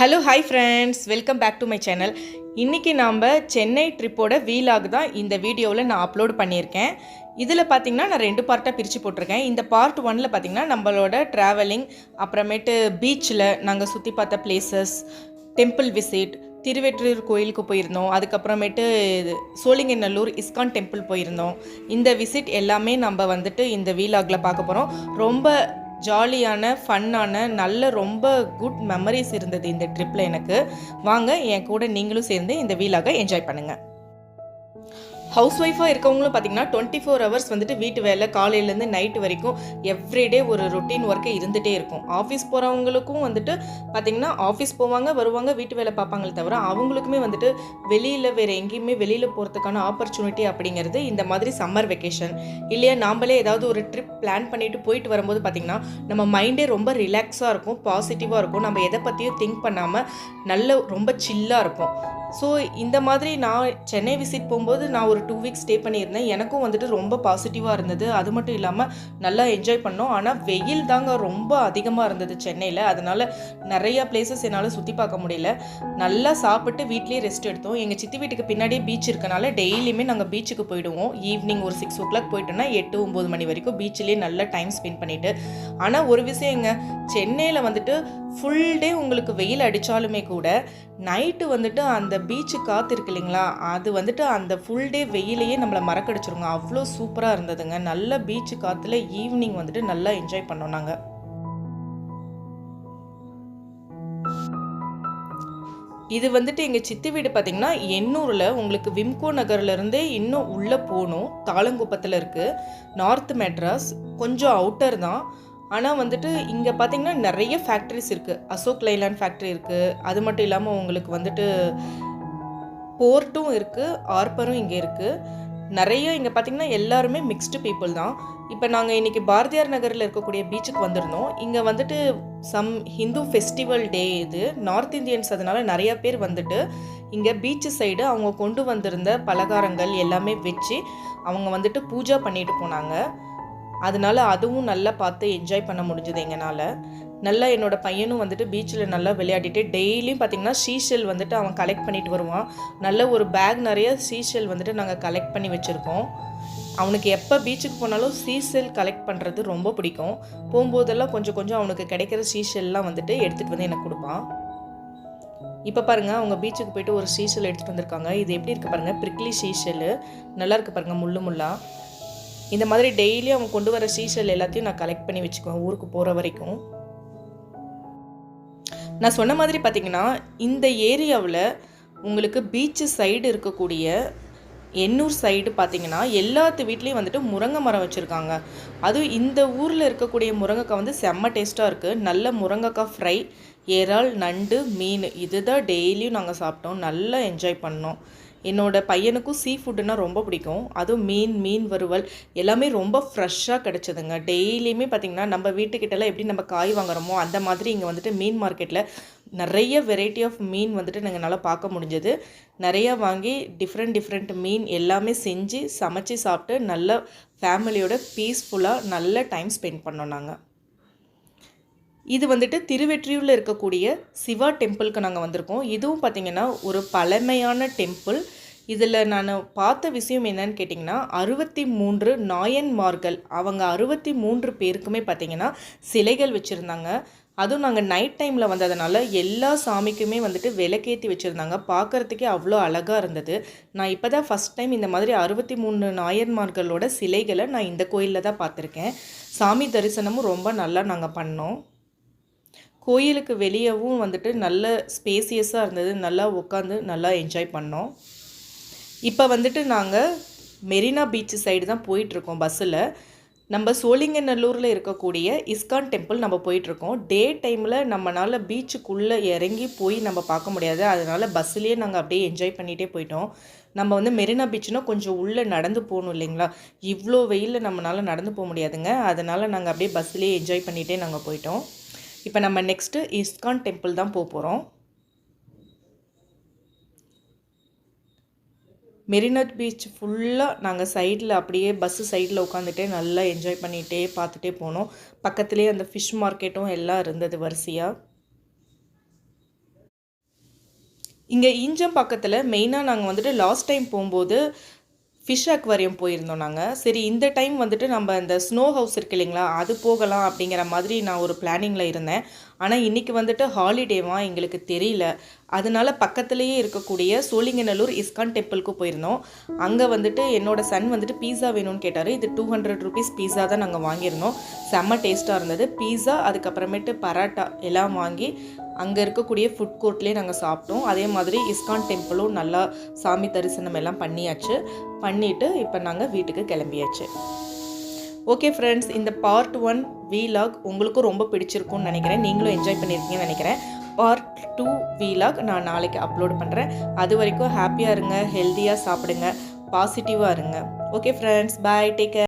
Hello hi friends welcome back to my channel இன்றைக்கி நாம் Chennai ட்ரிப்போட vlog தான் இந்த வீடியோவில் நான் அப்லோட் பண்ணியிருக்கேன். இதில் பார்த்தீங்கன்னா நான் ரெண்டு பார்ட்டாக பிரித்து போட்டிருக்கேன். இந்த பார்ட் ஒனில் பார்த்தீங்கன்னா நம்மளோட ட்ராவலிங் அப்புறமேட்டு பீச்சில் நாங்கள் சுற்றி பார்த்த பிளேசஸ் டெம்பிள் விசிட் திருவெற்றியூர் கோயிலுக்கு போயிருந்தோம். அதுக்கப்புறமேட்டு சோழிங்கநல்லூர் இஸ்கான் டெம்பிள் போயிருந்தோம். இந்த விசிட் எல்லாமே நம்ம வந்துட்டு இந்த வீலாகில் பார்க்க போகிறோம் ரொம்ப ஜாலியான ஃபன்னான நல்ல ரொம்ப குட் மெமரிஸ் இருந்தது இந்த ட்ரிப்பில் எனக்கு. வாங்க என் கூட நீங்களும் சேர்ந்து இந்த வீலாக என்ஜாய் பண்ணுங்கள் ஹவுஸ் ஒய்ஃபாக இருக்கவங்களும் பார்த்தீங்கன்னா டுவெண்ட்டி ஃபோர் ஹவர்ஸ் வந்துட்டு வீட்டு வேலை காலையிலேருந்து நைட்டு வரைக்கும் எவ்ரிடே ஒரு ரொட்டீன் ஒர்க்கு இருந்துகிட்டே இருக்கும். ஆஃபீஸ் போகிறவங்களுக்கும் வந்துட்டு பார்த்தீங்கன்னா ஆஃபீஸ் போவாங்க வருவாங்க வீட்டு வேலை பார்ப்பாங்களே தவிர அவங்களுக்குமே வந்துட்டு வெளியில் வேறு எங்கேயுமே வெளியில் போகிறதுக்கான ஆப்பர்ச்சுனிட்டி அப்படிங்கிறது இந்த மாதிரி சம்மர் வெக்கேஷன் இல்லையா நாம்மளே ஏதாவது ஒரு ட்ரிப் பிளான் பண்ணிட்டு போயிட்டு வரும்போது பார்த்திங்கன்னா நம்ம மைண்டே ரொம்ப ரிலாக்ஸாக இருக்கும் பாசிட்டிவாக இருக்கும். நம்ம எதை பற்றியும் திங்க் பண்ணாமல் நல்ல ரொம்ப சில்லாக இருக்கும் ஸோ இந்த மாதிரி நான் சென்னை விசிட் போகும்போது நான் ஒரு டூ வீக்ஸ் ஸ்டே பண்ணியிருந்தேன். எனக்கும் வந்துட்டு ரொம்ப பாசிட்டிவாக இருந்தது. அது மட்டும் இல்லாமல் நல்லா என்ஜாய் பண்ணோம். ஆனால் வெயில் தாங்க ரொம்ப அதிகமாக இருந்தது சென்னையில். அதனால் நிறையா பிளேசஸ் என்னால் சுற்றி பார்க்க முடியல. நல்லா சாப்பிட்டு வீட்லேயே ரெஸ்ட் எடுத்தோம். எங்கள் சித்தி வீட்டுக்கு பின்னாடியே பீச் இருக்கனால டெய்லியுமே நாங்கள் பீச்சுக்கு போயிடுவோம். ஈவினிங் ஒரு சிக்ஸ் ஓ கிளாக் போயிட்டோன்னா எட்டு ஒம்பது மணி வரைக்கும் பீச்சிலே நல்லா டைம் ஸ்பெண்ட் பண்ணிவிட்டு ஆனால் ஒரு விஷயம் எங்க சென்னையில் வந்துட்டு ஃபுல் டே உங்களுக்கு வெயில் அடித்தாலுமே கூட நைட்டு வந்துட்டு அந்த பீச்சு காற்று இருக்கு இல்லைங்களா? அது வந்துட்டு அந்த ஃபுல் டே வெயிலையே நம்மளை மறக்கடிச்சிருங்க. அவ்வளோ சூப்பராக இருந்ததுங்க. நல்ல பீச்சு காற்றுல ஈவினிங் வந்துட்டு நல்லா என்ஜாய் பண்ணோம் நாங்கள் இது வந்துட்டு எங்கள் சித்தி வீடு பார்த்திங்கன்னா எண்ணூரில் உங்களுக்கு விம்கோ நகர்லேருந்தே இன்னும் உள்ளே போகணும். தாளங்குப்பத்தில் இருக்குது நார்த் மெட்ராஸ் கொஞ்சம் அவுட்டர் தான். ஆனால் வந்துட்டு இங்கே பார்த்தீங்கன்னா நிறைய ஃபேக்ட்ரிஸ் இருக்குது அசோக் லைலாண்ட் ஃபேக்ட்ரி இருக்குது அது மட்டும் இல்லாமல் உங்களுக்கு வந்துட்டு போர்ட்டும் இருக்குது ஆர்பரும் இங்கே இருக்குது நிறைய இங்கே பார்த்தீங்கன்னா எல்லாருமே மிக்ஸ்டு பீப்புள் தான். இப்போ நாங்கள் இன்றைக்கி பாரதியார் நகரில் இருக்கக்கூடிய பீச்சுக்கு வந்திருந்தோம். இங்கே வந்துட்டு சம் ஹிந்து ஃபெஸ்டிவல் டே இது. நார்த் இந்தியன்ஸ் அதனால் நிறையா பேர் வந்துட்டு இங்கே பீச்சு சைடு அவங்க கொண்டு வந்திருந்த பலகாரங்கள் எல்லாமே வச்சு அவங்க வந்துட்டு பூஜா பண்ணிட்டு போனாங்க. அதனால அதுவும் நல்லா பார்த்து என்ஜாய் பண்ண முடிஞ்சது எங்களால் நல்லா என்னோடய பையனும் வந்துட்டு பீச்சில் நல்லா விளையாடிட்டு டெய்லியும் பார்த்திங்கன்னா சீஷெல் வந்துட்டு அவன் கலெக்ட் பண்ணிட்டு வருவான். நல்ல ஒரு பேக் நிறைய சீஷெல் வந்துட்டு நாங்கள் கலெக்ட் பண்ணி வச்சுருக்கோம். அவனுக்கு எப்போ பீச்சுக்கு போனாலும் சீசெல் கலெக்ட் பண்ணுறது ரொம்ப பிடிக்கும். போகும்போதெல்லாம் கொஞ்சம் கொஞ்சம் அவனுக்கு கிடைக்கிற சீசெல்லாம் வந்துட்டு எடுத்துகிட்டு வந்து எனக்கு கொடுப்பான். இப்போ பாருங்கள் அவங்க பீச்சுக்கு போயிட்டு ஒரு சீசல் எடுத்துகிட்டு வந்திருக்காங்க. இது எப்படி இருக்குது பாருங்கள் பிரிக்லி சீசல் நல்லா இருக்குது பாருங்கள் முள்ளு முள்ளா. இந்த மாதிரி டெய்லி அவங்க கொண்டு வர சீசல் எல்லாத்தையும் நான் கலெக்ட் பண்ணி வச்சுக்குவேன் ஊருக்கு போகிற வரைக்கும். நான் சொன்ன மாதிரி பார்த்தீங்கன்னா இந்த ஏரியாவில் உங்களுக்கு பீச்சு சைடு இருக்கக்கூடிய எண்ணூர் சைடு பார்த்தீங்கன்னா எல்லாத்து வீட்லேயும் வந்துட்டு முருங்கை மரம் வச்சுருக்காங்க. அதுவும் இந்த ஊரில் இருக்கக்கூடிய முருங்கைக்காய் வந்து செம்ம டேஸ்ட்டாக இருக்குது நல்ல முருங்கைக்காய் ஃப்ரை இறால் நண்டு மீன் இதுதான் டெய்லியும் நாங்கள் சாப்பிட்டோம். நல்லா என்ஜாய் பண்ணோம். என்னோட பையனுக்கும் சீ ஃபுட்டுனால் ரொம்ப பிடிக்கும். அதுவும் மீன் மீன் வறுவல் எல்லாமே ரொம்ப ஃப்ரெஷ்ஷாக கிடச்சிதுங்க. டெய்லியுமே பார்த்திங்கன்னா நம்ம வீட்டுக்கிட்டலாம் எப்படி நம்ம காய் வாங்குறோமோ அந்த மாதிரி இங்கே வந்துட்டு மீன் மார்க்கெட்டில் நிறைய வெரைட்டி ஆஃப் மீன் வந்துட்டு நாங்கள் நல்லா பார்க்க முடிஞ்சது. நிறையா வாங்கி டிஃப்ரெண்ட் டிஃப்ரெண்ட் மீன் எல்லாமே செஞ்சு சமைச்சு சாப்பிட்டு நல்ல ஃபேமிலியோட பீஸ்ஃபுல்லாக நல்ல டைம் ஸ்பெண்ட் பண்ணோம் நாங்கள் இது வந்துட்டு திருவெற்றியூரில் இருக்கக்கூடிய சிவா டெம்பிளுக்கு நாங்கள் வந்திருக்கோம். இதுவும் பார்த்திங்கன்னா ஒரு பழமையான டெம்பிள். இதில் நான் பார்த்த விஷயம் என்னன்னு கேட்டிங்கன்னா அறுபத்தி மூன்று நாயன்மார்கள் அவங்க அறுபத்தி மூன்று பேருக்குமே பார்த்திங்கன்னா சிலைகள் வச்சுருந்தாங்க. அதுவும் நாங்கள் நைட் டைமில் வந்ததுனால எல்லா சாமிக்குமே வந்துட்டு விளக்கேற்றி வச்சுருந்தாங்க. பார்க்குறதுக்கே அவ்வளோ அழகாக இருந்தது. நான் இப்போ தான் ஃபஸ்ட் டைம் இந்த மாதிரி அறுபத்தி மூணு நாயன்மார்களோட சிலைகளை நான் இந்த கோயிலில் தான் பார்த்துருக்கேன் சாமி தரிசனமும் ரொம்ப நல்லா நாங்கள் பண்ணோம். கோயிலுக்கு வெளியவும் வந்துட்டு நல்ல ஸ்பேசியஸாக இருந்தது நல்லா உட்காந்து நல்லா என்ஜாய் பண்ணோம். இப்போ வந்துட்டு நாங்கள் மெரினா பீச் சைடு தான் போயிட்டுருக்கோம் பஸ்ஸில். நம்ம சோழிங்கநல்லூரில் இருக்கக்கூடிய இஸ்கான் டெம்பிள் நம்ம போயிட்டுருக்கோம். டே டைமில் நம்மளால் பீச்சுக்குள்ளே இறங்கி போய் நம்ம பார்க்க முடியாது. அதனால் பஸ்ஸுலேயே நாங்கள் அப்படியே என்ஜாய் பண்ணிகிட்டே போயிட்டோம். நம்ம வந்து மெரினா பீச்னால் கொஞ்சம் உள்ளே நடந்து போகணும் இல்லைங்களா? இவ்வளோ வெயிலில் நம்மளால் நடந்து போக முடியாதுங்க. அதனால் நாங்கள் அப்படியே பஸ்ஸுலேயே என்ஜாய் பண்ணிகிட்டே நாங்கள் போயிட்டோம். இப்போ நம்ம நெக்ஸ்ட்டு இஸ்கான் டெம்பிள் தான் போக போகிறோம் மெரினட் பீச் ஃபுல்லாக நாங்கள் சைடில் அப்படியே பஸ்ஸு சைடில் உட்காந்துட்டே நல்லா என்ஜாய் பண்ணிகிட்டே பார்த்துட்டே போனோம். பக்கத்துலேயே அந்த ஃபிஷ் மார்க்கெட்டும் எல்லாம் இருந்தது வரிசையாக இங்கே ஈஞ்சம் பக்கத்தில் மெயினாக நாங்கள் வந்துட்டு லாஸ்ட் டைம் போகும்போது ஃபிஷ் அக்வாரியம் போயிருந்தோம் நாங்கள் சரி இந்த டைம் வந்துட்டு நம்ம இந்த ஸ்னோ ஹவுஸ் இருக்கு இல்லைங்களா அது போகலாம் அப்படிங்கிற மாதிரி நான் ஒரு பிளானிங்கில் இருந்தேன். ஆனால் இன்றைக்கி வந்துட்டு ஹாலிடேவா எங்களுக்கு தெரியல. அதனால பக்கத்துலேயே இருக்கக்கூடிய சோழிங்கநல்லூர் இஸ்கான் டெம்பிளுக்கு போயிருந்தோம். அங்கே வந்துட்டு என்னோட சன் வந்துட்டு பீஸா வேணும்னு கேட்டார். இது டூ ஹண்ட்ரட் ருபீஸ் பீஸா தான் நாங்கள் வாங்கியிருந்தோம். செம்ம டேஸ்ட்டாக இருந்தது. பீஸா அதுக்கப்புறமேட்டு பராட்டா எல்லாம் வாங்கி அங்கே இருக்கக்கூடிய ஃபுட் கோர்ட்லேயே நாங்கள் சாப்பிட்டோம். அதே மாதிரி இஸ்கான் டெம்பிளும் நல்லா சாமி தரிசனம் எல்லாம் பண்ணியாச்சு. பண்ணிவிட்டு இப்போ நாங்கள் வீட்டுக்கு கிளம்பியாச்சு. ஓகே ஃப்ரெண்ட்ஸ் இந்த பார்ட் ஒன் வீலாக் உங்களுக்கும் ரொம்ப பிடிச்சிருக்கும்னு நினைக்கிறேன். நீங்களும் என்ஜாய் பண்ணியிருக்கீங்கன்னு நினைக்கிறேன். பார்ட் டூ வீலாக் நான் நாளைக்கு அப்லோட் பண்ணுறேன் அது வரைக்கும் ஹாப்பியாக இருங்க ஹெல்த்தியாக சாப்பிடுங்க பாசிட்டிவாக இருங்க. Okay friends bye take care